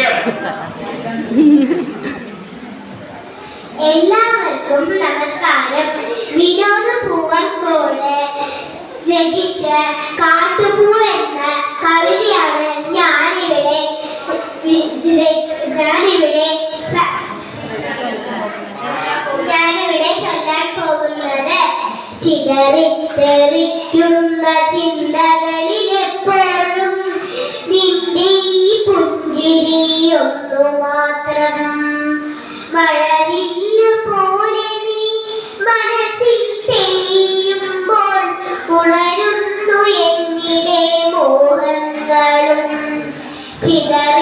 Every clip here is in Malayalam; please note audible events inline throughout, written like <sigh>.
<laughs> എല്ലാവർക്കും നമസ്കാരം. വിനോദ പൂവൻകോട് രചിച്ച കാട്ടുപൂ എന്ന കവിതയാണ് ഞാനിവിടെ ഞാനിവിടെ ഞാനിവിടെ ചൊല്ലാൻ പോകുന്നത്. ചിതറിത്തെറിക്കുന്ന ചിന്തകളിൽ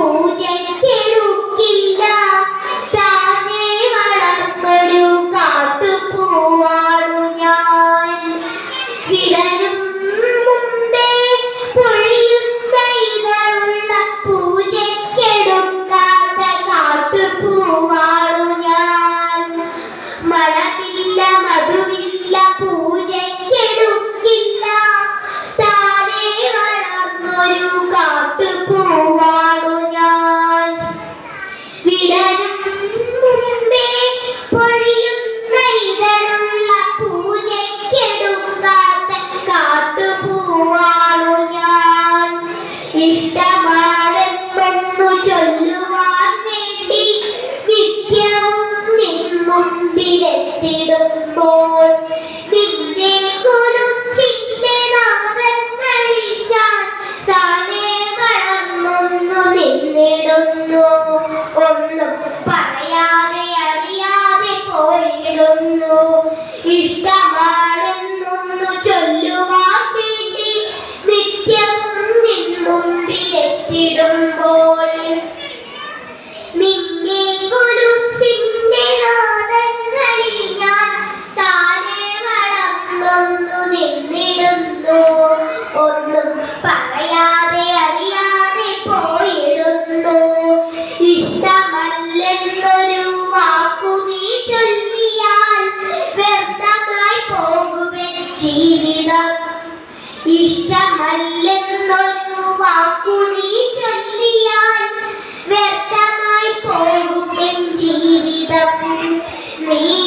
无间 മുമ്പിലെത്തിടുമ്പോൾ നിന്നിടുന്നു. ഒന്നും പറയാതെ അറിയാതെ പോയിടുന്നു. ഇഷ്ടമല്ലെന്നൊരു വാക്കു നീ ചൊല്ലിയാൽ വ്യർത്ഥമായി പോകുവൻ ജീവിതം. ഇഷ്ടമല്ലെന്നൊരു വാക്കു നീ ചൊല്ലിയാൽ വ്യർത്ഥമായി പോകും എൻ ജീവിതം. നീ